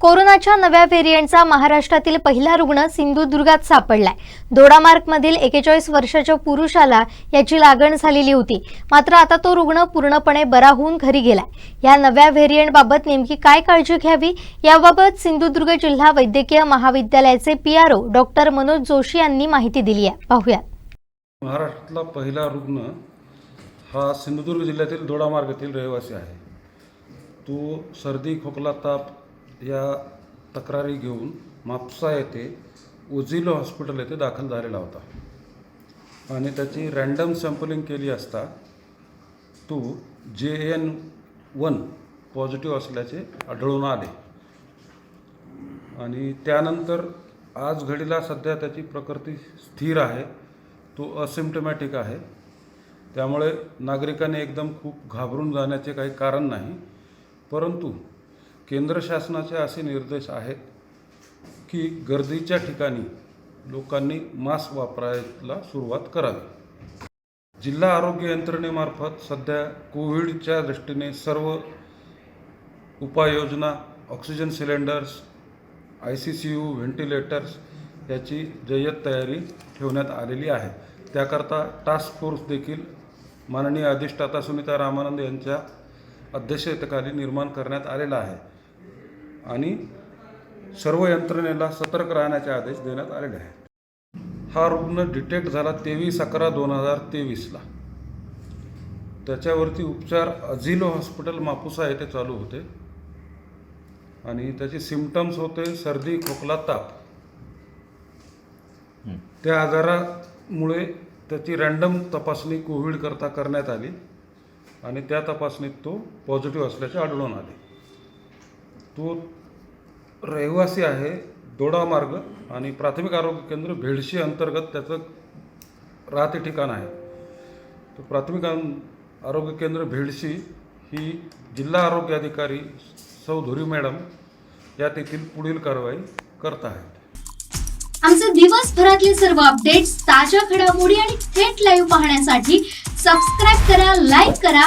कोरोनाच्या नव्या व्हेरियंटचा महाराष्ट्रातील पहिला रुग्ण सिंधुदुर्गात सापडलाय. दोडामार्कमधील एकेचाळीस वर्षाच्या पुरुषाला याची लागण झालेली होती. मात्र आता तो रुग्ण पूर्णपणे बरा होऊन घरी गेलाय. या नव्या व्हेरियंटबाबत नेमकी काय काळजी घ्यावी? याबाबत सिंधुदुर्ग जिल्हा वैद्यकीय महाविद्यालयाचे पीआरओ डॉक्टर मनोज जोशी यांनी माहिती दिली आहे. पाहूयात. महाराष्ट्रातला पहिला रुग्ण हा सिंधुदुर्ग जिल्ह्यातील दोडामार्गातील रहिवासी आहे. तो सर्दी खोकला ताप या तक्रारी घेऊन मापसा येथे उजिलो हॉस्पिटल येथे दाखल झालेला होता. आणि त्याची रँडम सॅम्पलिंग केली असता तो जे एन वन पॉझिटिव्ह असल्याचे आढळून आले. आणि त्यानंतर आज घडीला सध्या त्याची प्रकृती स्थिर आहे तो असिम्टमॅटिक आहे. त्यामुळे नागरिकांनी एकदम खूप घाबरून जाण्याचे काही कारण नाही परंतु केंद्र शासनाचे असे निर्देश आहेत की गर्दीच्या ठिकाणी लोकांनी मास्क वापरायला सुरुवात करावी. जिल्हा आरोग्य यंत्रणेमार्फत सध्या कोविडच्या दृष्टीने सर्व उपाययोजना oxygen cylinders I C C U ventilators याची जय्यत तयारी ठेवण्यात आलेली आहे. त्याकरता टास्क फोर्स देखील माननीय अधिष्ठाता सुनीता रामानंद यांच्या अध्यक्षतेखाली निर्माण करण्यात आलेला आहे. आणि सर्व यंत्रणेला सतर्क राहण्याचे आदेश देण्यात आलेले आहेत. हा रुग्ण डिटेक्ट झाला तेवीस अकरा दोन हजार तेवीसला. त्याच्यावरती उपचार अझिलो हॉस्पिटल मापुसा येथे चालू होते. आणि त्याचे सिमटम्स होते सर्दी खोकला ताप. त्या आजारामुळे त्याची रँडम तपासणी कोविड करता करण्यात आली आणि त्या तपासणीत तो पॉझिटिव्ह असल्याचे आढळून आले. तो रहिवासी आहे दोडामार्ग आणि प्राथमिक आरोग्य केंद्र भेडशी अंतर्गत त्याचं राहते ठिकाण आहे. तर प्राथमिक आरोग्य केंद्र भेडशी ही जिल्हा आरोग्य अधिकारी सौ धुरी मॅडम या तेथील पुढील कारवाई करत आहेत. आमचे दिवसभरातले सर्व अपडेट्स ताज्या घडामोडी आणि थेट लाईव्ह पाहण्यासाठी सबस्क्राईब करा लाईक करा